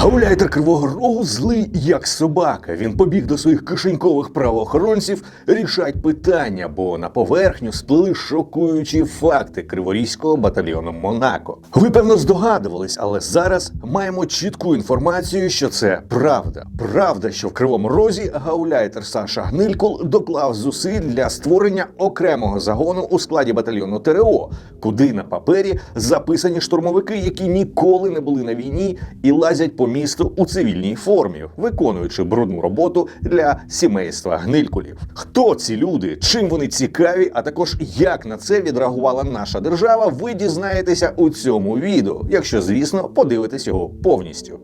Гауляйтер Кривого Рогу злий як собака. Він побіг до своїх кишенькових правоохоронців рішать питання, бо на поверхню сплили шокуючі факти криворізького батальйону Монако. Ви певно здогадувались, але зараз маємо чітку інформацію, що це правда. Правда, що в Кривому Розі гауляйтер Саша Гнилькул доклав зусиль для створення окремого загону у складі батальйону ТРО, куди на папері записані штурмовики, які ніколи не були на війні і лазять по місту у цивільній формі, виконуючи брудну роботу для сімейства гнилькулів. Хто ці люди, чим вони цікаві, а також як на це відреагувала наша держава, ви дізнаєтеся у цьому відео, якщо звісно подивитесь його повністю.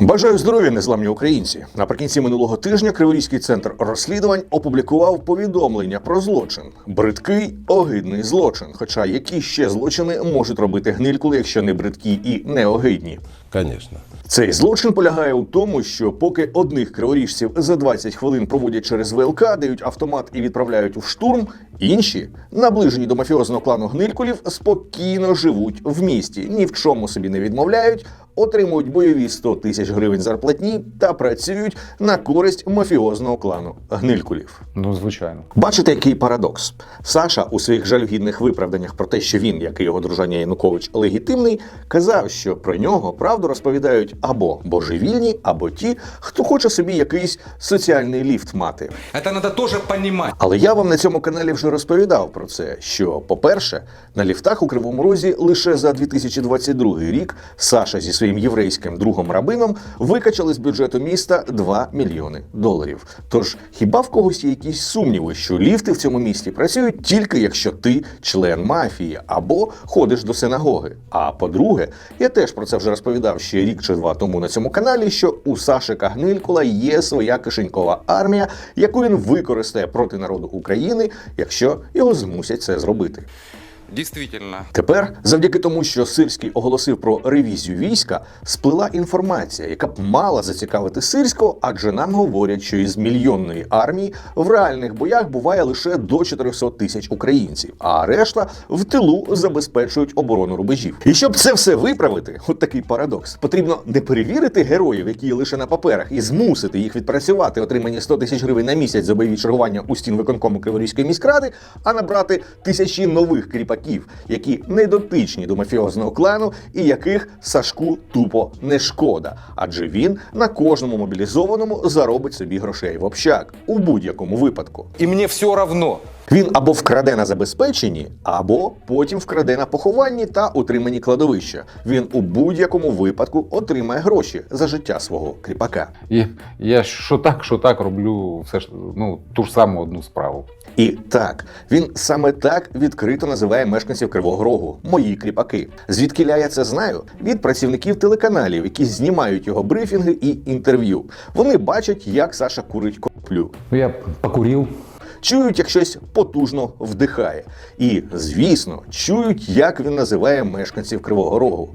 Бажаю здоров'я, незламні українці. Наприкінці минулого тижня Криворізький центр розслідувань опублікував повідомлення про злочин. Бридкий, огидний злочин. Хоча які ще злочини можуть робити гнилькули, якщо не бридкі і не огидні. Конечно. Цей злочин полягає у тому, що поки одних криворіжців за 20 хвилин проводять через ВЛК, дають автомат і відправляють у штурм, інші, наближені до мафіозного клану гнилькулів, спокійно живуть в місті, ні в чому собі не відмовляють, отримують бойові 100 тисяч гривень зарплатні та працюють на користь мафіозного клану гнилькулів. Ну, звичайно. Бачите, який парадокс? Саша у своїх жалюгідних виправданнях про те, що він, як і його дружання Янукович, легітимний, казав, що про нього правду розповідають або божевільні, або ті, хто хоче собі якийсь соціальний ліфт мати. Это надо тоже понимать. Але я вам на цьому каналі вже розповідав про це. Що, по-перше, на ліфтах у Кривому Розі лише за 2022 рік Саша зі своїм єврейським другом рабином викачали з бюджету міста 2 мільйони доларів. Тож хіба в когось є якісь сумніви, що ліфти в цьому місті працюють тільки якщо ти член мафії або ходиш до синагоги? А по-друге, я теж про це вже розповідав ще рік чи два тому на цьому каналі, що у Сашика Гнилькула є своя кишенькова армія, яку він використає проти народу України, якщо його змусять це зробити. Действительно. Тепер, завдяки тому, що Сирський оголосив про ревізію війська, сплила інформація, яка б мала зацікавити Сирського, адже нам говорять, що із мільйонної армії в реальних боях буває лише до 400 тисяч українців, а решта в тилу забезпечують оборону рубежів. І щоб це все виправити, от такий парадокс, потрібно не перевірити героїв, які лише на паперах, і змусити їх відпрацювати отримані 100 тисяч гривень на місяць за бойові чергування у стін виконкому Криворізької міськради, а набрати тисячі нових кріпаків, які не дотичні до мафіозного клану і яких Сашку тупо не шкода, адже він на кожному мобілізованому заробить собі грошей в общак у будь-якому випадку. И мне все равно. Він або вкраде на забезпеченні, або потім вкраде на похованні та утриманні кладовища. Він у будь-якому випадку отримає гроші за життя свого кріпака. І я що так, що так роблю все ж ну, ту ж саму одну справу. І так, він саме так відкрито називає мешканців Кривого Рогу мої кріпаки. Звідки я це знаю? Від працівників телеканалів, які знімають його брифінги і інтерв'ю. Вони бачать, як Саша курить коплю. Ну, я покурив. Чують, як щось потужно вдихає. І, звісно, чують, як він називає мешканців Кривого Рогу.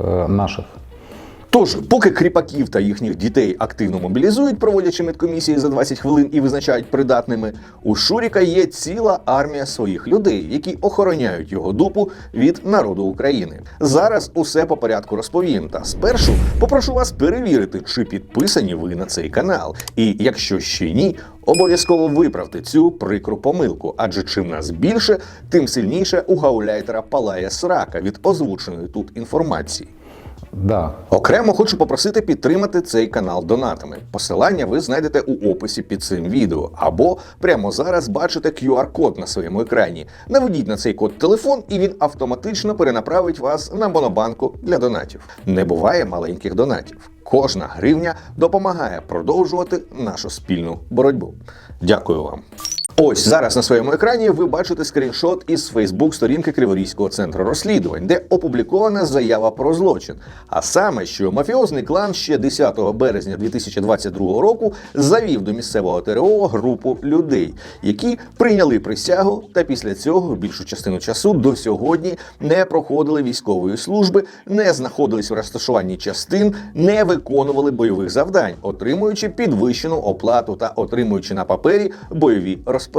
е, наших. Тож, поки кріпаків та їхніх дітей активно мобілізують, проводячи медкомісії за 20 хвилин і визначають придатними, у Шуріка є ціла армія своїх людей, які охороняють його дупу від народу України. Зараз усе по порядку розповім. Та спершу попрошу вас перевірити, чи підписані ви на цей канал. І якщо ще ні, обов'язково виправте цю прикру помилку, адже чим нас більше, тим сильніше у гауляйтера палає срака від озвученої тут інформації. Да. Окремо хочу попросити підтримати цей канал донатами. Посилання ви знайдете у описі під цим відео, або прямо зараз бачите QR-код на своєму екрані. Наведіть на цей код телефон, і він автоматично перенаправить вас на монобанку для донатів. Не буває маленьких донатів. Кожна гривня допомагає продовжувати нашу спільну боротьбу. Дякую вам. Ось зараз на своєму екрані ви бачите скріншот із Фейсбук-сторінки Криворізького центру розслідувань, де опублікована заява про злочин. А саме, що мафіозний клан ще 10 березня 2022 року завів до місцевого ТРО групу людей, які прийняли присягу, та після цього більшу частину часу до сьогодні не проходили військової служби, не знаходились в розташуванні частин, не виконували бойових завдань, отримуючи підвищену оплату та отримуючи на папері бойові розпорядження.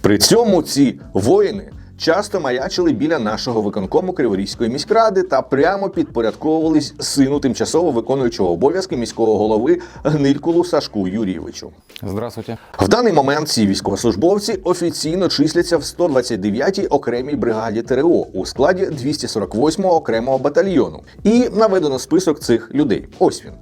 При цьому ці воїни часто маячили біля нашого виконкому Криворізької міськради та прямо підпорядковувались сину тимчасово виконуючого обов'язки міського голови Гнилькулу Сашку Юрійовичу. Здравствуйте. В даний момент ці військовослужбовці офіційно числяться в 129-й окремій бригаді ТРО у складі 248-го окремого батальйону. І наведено список цих людей. Ось він.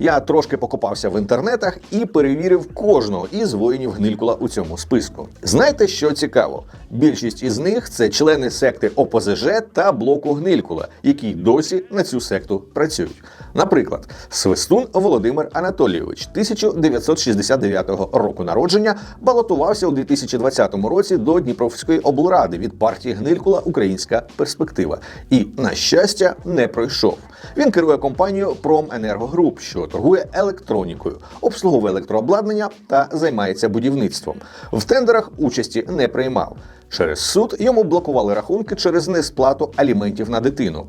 Я трошки покопався в інтернетах і перевірив кожного із воїнів Гнилькула у цьому списку. Знаєте, що цікаво? Більшість із них це члени секти ОПЗЖ та блоку Гнилькула, які досі на цю секту працюють. Наприклад, Свистун Володимир Анатолійович 1969 року народження балотувався у 2020 році до Дніпровської облради від партії Гнилькула Українська перспектива і, на щастя, не пройшов. Він керує компанією Променергогруп, що торгує електронікою, обслуговує електрообладнання та займається будівництвом. В тендерах участі не приймав. Через суд йому блокували рахунки через несплату аліментів на дитину.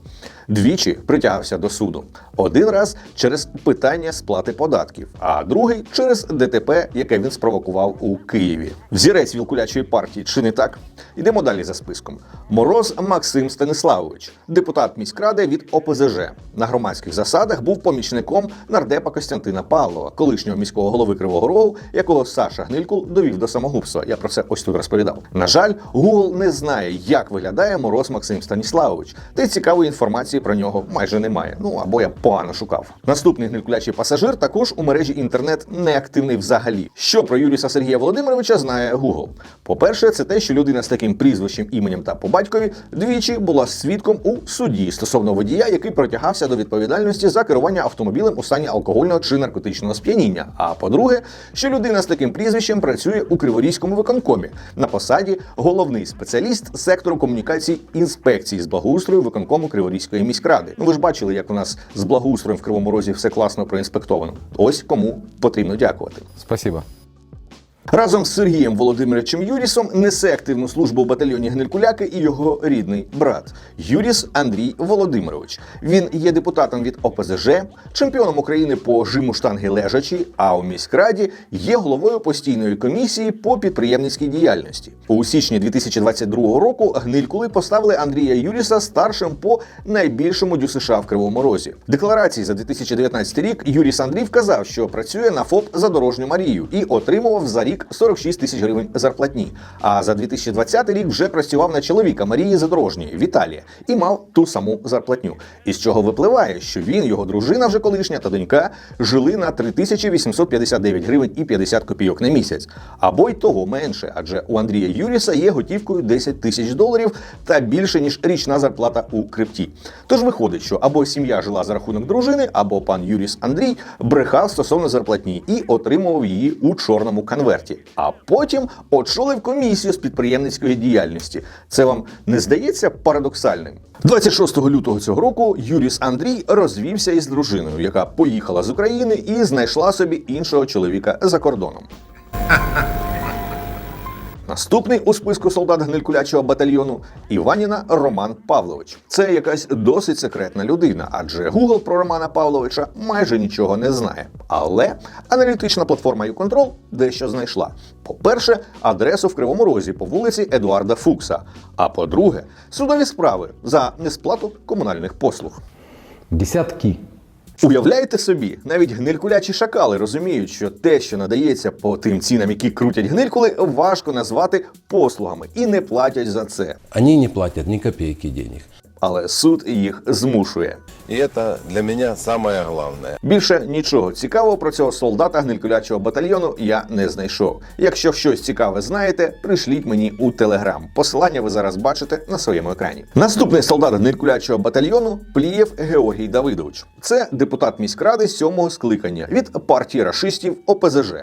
Двічі притягався до суду. Один раз через питання сплати податків, а другий через ДТП, яке він спровокував у Києві. Взірець вілкулячої партії чи не так? Йдемо далі за списком. Мороз Максим Станиславович, депутат міськради від ОПЗЖ. На громадських засадах був помічником нардепа Костянтина Павлова, колишнього міського голови Кривого Рогу, якого Саша Гнилькул довів до самогубства. Я про це ось тут розповідав. На жаль, Google не знає, як виглядає Мороз Максим Станіславович, та й цікавої інформації про нього майже немає. Ну або я погано шукав. Наступний гнилькулячий пасажир також у мережі інтернет не активний взагалі. Що про Юріса Сергія Володимировича знає Google? По-перше, це те, що людина з таким прізвищем, іменем та по батькові двічі була свідком у суді стосовно водія, який притягався до відповідальності за керування автомобілем у стані алкогольного чи наркотичного сп'яніння. А по-друге, що людина з таким прізвищем працює у Криворізькому виконкомі на посаді головний спеціаліст сектору комунікацій інспекції з благоустрою виконкому Криворізької міськради. Ну ви ж бачили, як у нас з благоустроєм в Кривому Розі все класно проінспектовано. Ось кому потрібно дякувати. Спасибо. Разом з Сергієм Володимировичем Юрісом несе активну службу в батальйоні Гнилькуляки і його рідний брат Юріс Андрій Володимирович. Він є депутатом від ОПЗЖ, чемпіоном України по жиму штанги лежачі, а у міськраді є головою постійної комісії по підприємницькій діяльності. У січні 2022 року Гнилькули поставили Андрія Юріса старшим по найбільшому ДЮСШ в Кривому Розі. Декларації за 2019 рік Юріс Андрій вказав, що працює на ФОП Задорожню Марію і отримував за рік 46 тисяч гривень зарплатні. А за 2020 рік вже працював на чоловіка Марії Задорожньої Віталія і мав ту саму зарплатню. Із чого випливає, що він, його дружина вже колишня та донька жили на 3859 гривень і 50 копійок на місяць, або й того менше, адже у Андрія Юріса є готівкою 10 тисяч доларів та більше ніж річна зарплата у крипті. Тож виходить, що або сім'я жила за рахунок дружини, або пан Юріс Андрій брехав стосовно зарплатні і отримував її у чорному конверті. А потім очолив комісію з підприємницької діяльності. Це вам не здається парадоксальним? 26 лютого цього року Юріс Андрій розвівся із дружиною, яка поїхала з України і знайшла собі іншого чоловіка за кордоном. Наступний у списку солдат гнилькулячого батальйону Іваніна Роман Павлович. Це якась досить секретна людина, адже Google про Романа Павловича майже нічого не знає. Але аналітична платформа YouControl дещо знайшла. По-перше, адресу в Кривому Розі по вулиці Едуарда Фукса. А по-друге, судові справи за несплату комунальних послуг. Десятки. Уявляєте собі, навіть гнилькулячі шакали розуміють, що те, що надається по тим цінам, які крутять гнилькули, важко назвати послугами і не платять за це. Ані не платять ні копійки денег. Але суд їх змушує. И это для меня самое главное. Більше нічого цікавого про цього солдата гнилькулячого батальйону я не знайшов. Якщо щось цікаве знаєте, пришліть мені у телеграм. Посилання ви зараз бачите на своєму екрані. Наступний солдат гнилькулячого батальйону Плієв Георгій Давидович. Це депутат міськради сьомого скликання від партії рашистів ОПЗЖ.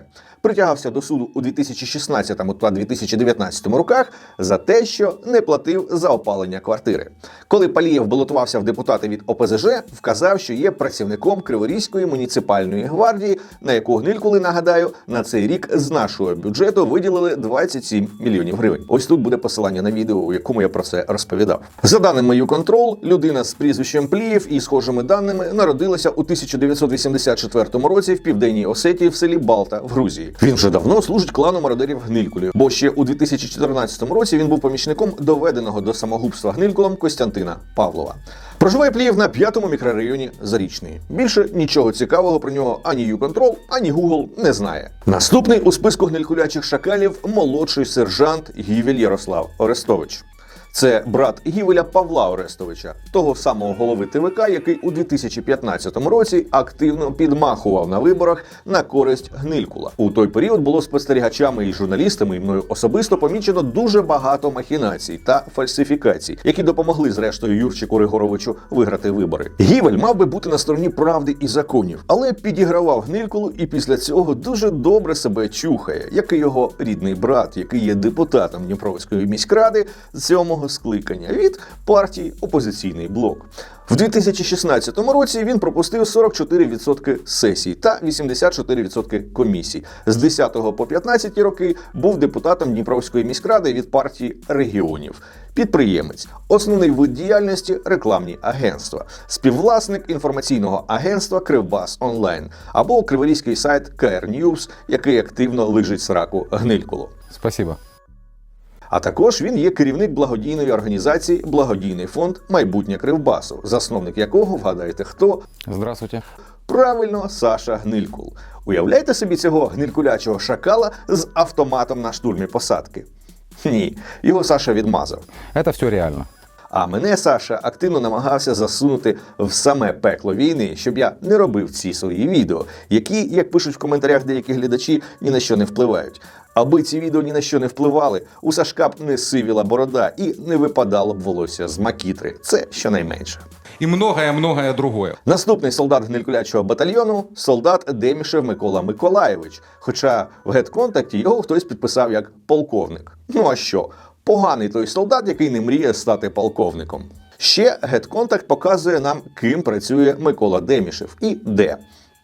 Притягався до суду у 2016 та 2019 роках за те, що не платив за опалення квартири. Коли Палієв балотувався в депутати від ОПЗЖ, вказав, що є працівником Криворізької муніципальної гвардії, на яку гнилькули, нагадаю, на цей рік з нашого бюджету виділили 27 мільйонів гривень. Ось тут буде посилання на відео, у якому я про це розповідав. За даними YouControl, людина з прізвищем Плієв і схожими даними народилася у 1984 році в південній Осетії в селі Балта в Грузії. Він вже давно служить клану мародерів Гнилькулів, бо ще у 2014 році він був помічником доведеного до самогубства Гнилькулом Костянтина Павлова. Проживає Плієв на п'ятому мікрорайоні Зарічний. Більше нічого цікавого про нього ані YouControl, ані Google не знає. Наступний у списку гнилькулячих шакалів молодший сержант Гівель Ярослав Орестович. Це брат Гівеля Павла Орестовича, того самого голови ТВК, який у 2015 році активно підмахував на виборах на користь Гнилькула. У той період було спостерігачами і журналістами, і мною особисто помічено дуже багато махінацій та фальсифікацій, які допомогли зрештою Юрчику Ригоровичу виграти вибори. Гівель мав би бути на стороні правди і законів, але підігравав Гнилькулу і після цього дуже добре себе чухає, як і його рідний брат, який є депутатом Дніпровської міськради з сьомого скликання від партії Опозиційний блок. В 2016 році він пропустив 44% сесій та 84% комісій. З 10 по 15 роки був депутатом Дніпровської міськради від партії регіонів. Підприємець, основний вид діяльності рекламні агентства, співвласник інформаційного агентства Кривбас Онлайн або криворізький сайт KR News, який активно лижить сраку гнилькулу. Спасибо. А також він є керівник благодійної організації Благодійний фонд Майбутнє Кривбасу, засновник якого вгадаєте хто? Здравствуйте. Правильно, Саша Гнилькул. Уявляєте собі цього гнилькулячого шакала з автоматом на штурмі посадки? Ні, його Саша відмазав. Це все реально. А мене Саша активно намагався засунути в саме пекло війни, щоб я не робив ці свої відео, які, як пишуть в коментарях деякі глядачі, ні на що не впливають. Аби ці відео ні на що не впливали, у Сашка б не сивіла борода і не випадало б волосся з макітри. Це щонайменше. И многое-многое другое. Наступний солдат гнилькулячого батальйону солдат Демішев Микола Миколаєвич. Хоча в гетконтакті його хтось підписав як полковник. Ну а що? Поганий той солдат, який не мріє стати полковником. Ще гетконтакт показує нам, ким працює Микола Демішев і де.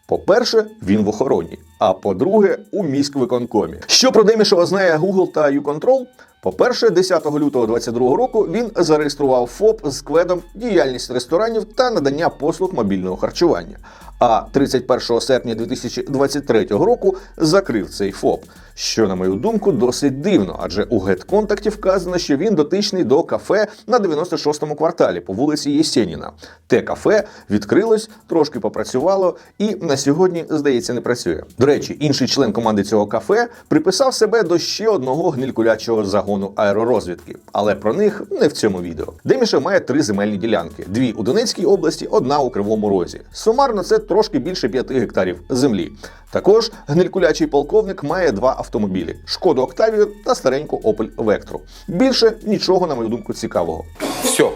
По-перше, він в охороні. А по-друге, у міськвиконкомі. Що про Демішева знає Google та YouControl? По-перше, 10 лютого 2022 року він зареєстрував ФОП з кведом діяльність ресторанів та надання послуг мобільного харчування. А 31 серпня 2023 року закрив цей ФОП. Що, на мою думку, досить дивно, адже у гетконтакті вказано, що він дотичний до кафе на 96-му кварталі по вулиці Єсеніна. Те кафе відкрилось, трошки попрацювало і на сьогодні, здається, не працює. До речі, інший член команди цього кафе приписав себе до ще одного гнилькулячого загону аеророзвідки, але про них не в цьому відео. Деміша має три земельні ділянки: дві у Донецькій області, одна у Кривому Розі. Сумарно це трошки більше 5 гектарів землі. Також гнилькулячий полковник має два автомобілі: шкоду Октавію та стареньку Opel Vectra. Більше нічого, на мою думку, цікавого. Все.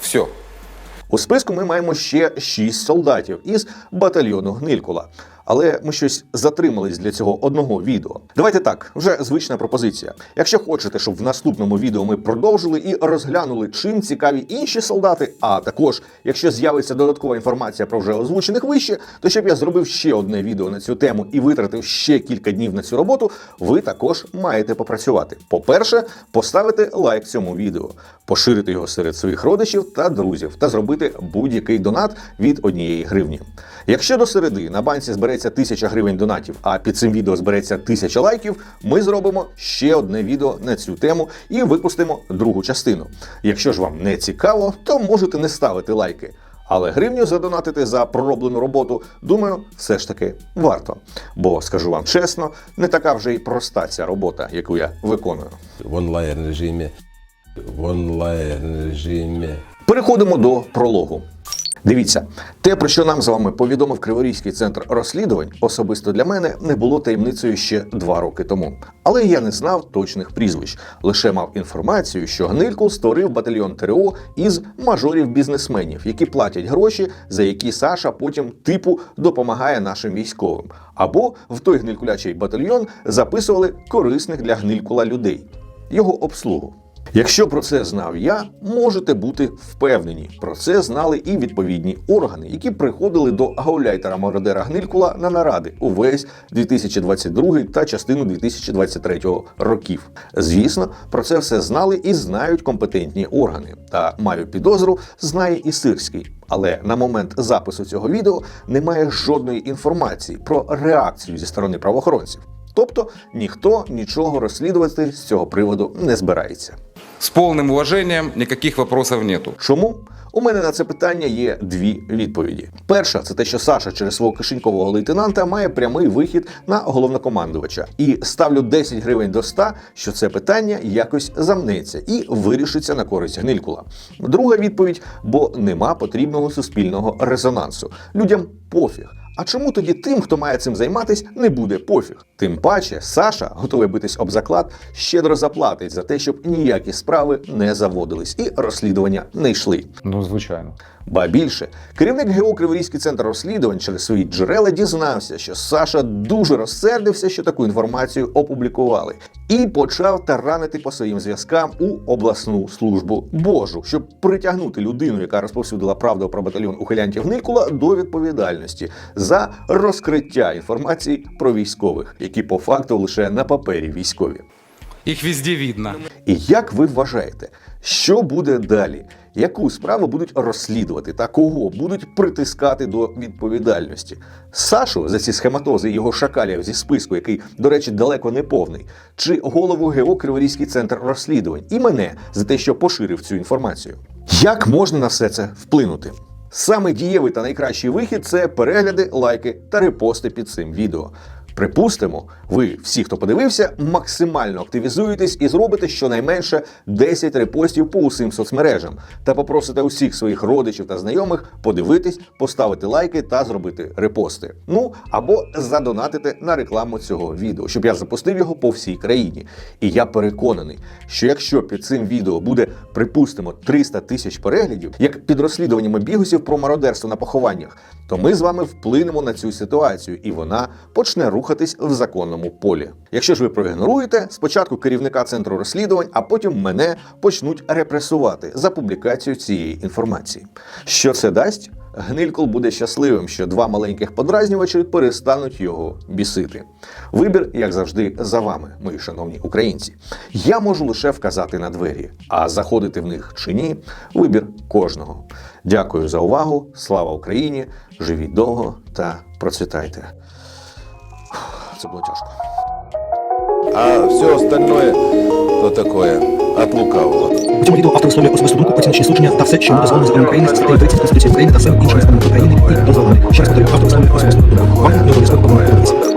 Все. У списку ми маємо ще шість солдатів із батальйону Гнилькула. Але ми щось затримались для цього одного відео. Давайте так, вже звична пропозиція. Якщо хочете, щоб в наступному відео ми продовжили і розглянули, чим цікаві інші солдати, а також якщо з'явиться додаткова інформація про вже озвучених вище, то щоб я зробив ще одне відео на цю тему і витратив ще кілька днів на цю роботу, ви також маєте попрацювати. По-перше, поставити лайк цьому відео, поширити його серед своїх родичів та друзів та зробити будь-який донат від однієї гривні. Якщо до середи на банці збереться тисяча гривень донатів, а під цим відео збереться тисяча лайків, ми зробимо ще одне відео на цю тему і випустимо другу частину. Якщо ж вам не цікаво, то можете не ставити лайки. Але гривню задонатити за пророблену роботу, думаю, все ж таки варто. Бо скажу вам чесно, не така вже й проста ця робота, яку я виконую. В онлайн режиме. В онлайн режиме. Переходимо до прологу. Дивіться, те, про що нам з вами повідомив Криворізький центр розслідувань, особисто для мене не було таємницею ще два роки тому. Але я не знав точних прізвищ, лише мав інформацію, що Гнилькул створив батальйон ТРО із мажорів-бізнесменів, які платять гроші, за які Саша потім типу допомагає нашим військовим. Або в той гнилькулячий батальйон записували корисних для гнилькула людей, його обслугу. Якщо про це знав я, можете бути впевнені. Про це знали і відповідні органи, які приходили до гауляйтера Мародера Гнилькула на наради увесь 2022 та частину 2023 років. Звісно, про це все знали і знають компетентні органи. Та маю підозру, знає і Сирський. Але на момент запису цього відео немає жодної інформації про реакцію зі сторони правоохоронців. Тобто ніхто нічого розслідувати з цього приводу не збирається. С полным уважением, никаких вопросов нету. Чому? У мене на це питання є дві відповіді. Перша це те, що Саша через свого кишенькового лейтенанта має прямий вихід на головнокомандувача. І ставлю 10 гривень до 100, що це питання якось замнеться і вирішиться на користь гнилькула. Друга відповідь: бо нема потрібного суспільного резонансу. Людям пофіг. А чому тоді тим, хто має цим займатись, не буде пофіг? Тим паче, Саша, готовий битись об заклад, щедро заплатить за те, щоб ніякі справи не заводились і розслідування не йшли. Ну, звичайно. Ба більше, керівник ГО Криворізький центр розслідувань через свої джерела дізнався, що Саша дуже розсердився, що таку інформацію опублікували, і почав таранити по своїм зв'язкам у обласну службу Божу, щоб притягнути людину, яка розповсюдила правду про батальйон ухилянтів Гникула, до відповідальності за розкриття інформації про військових, які по факту лише на папері військові. Их везде видно. І як ви вважаєте, що буде далі? Яку справу будуть розслідувати та кого будуть притискати до відповідальності? Сашу за ці схематози його шакалів зі списку, який, до речі, далеко не повний, чи голову ГО Криворізький центр розслідувань і мене за те, що поширив цю інформацію? Як можна на все це вплинути? Саме дієвий та найкращий вихід це перегляди, лайки та репости під цим відео. Припустимо, ви всі, хто подивився, максимально активізуєтесь і зробите щонайменше 10 репостів по усім соцмережам та попросите усіх своїх родичів та знайомих подивитись, поставити лайки та зробити репости. Ну або задонатити на рекламу цього відео, щоб я запустив його по всій країні. І я переконаний, що якщо під цим відео буде, припустимо, 300 тисяч переглядів, як під розслідуваннями бігусів про мародерство на похованнях, то ми з вами вплинемо на цю ситуацію, і вона почне рухатись в законному полі. Якщо ж ви проігноруєте, спочатку керівника центру розслідувань, а потім мене почнуть репресувати за публікацію цієї інформації. Що це дасть? Гнилькол буде щасливим, що два маленьких подразнювачі перестануть його бісити. Вибір, як завжди, за вами, мої шановні українці. Я можу лише вказати на двері, а заходити в них чи ні вибір кожного. Дякую за увагу. Слава Україні! Живіть довго та процвітайте. Це було тяжко. А все остальное, то такое, от лукавого. У цьому відео автор висловлює особисту думку, оціночні судження та все, що йому дозволено законом України, статтею 30 Конституції України та всім іншим законом України і дозволеним. Ще раз повторюю, автор висловлює особисту думку. Вам не обов'язково подивитися.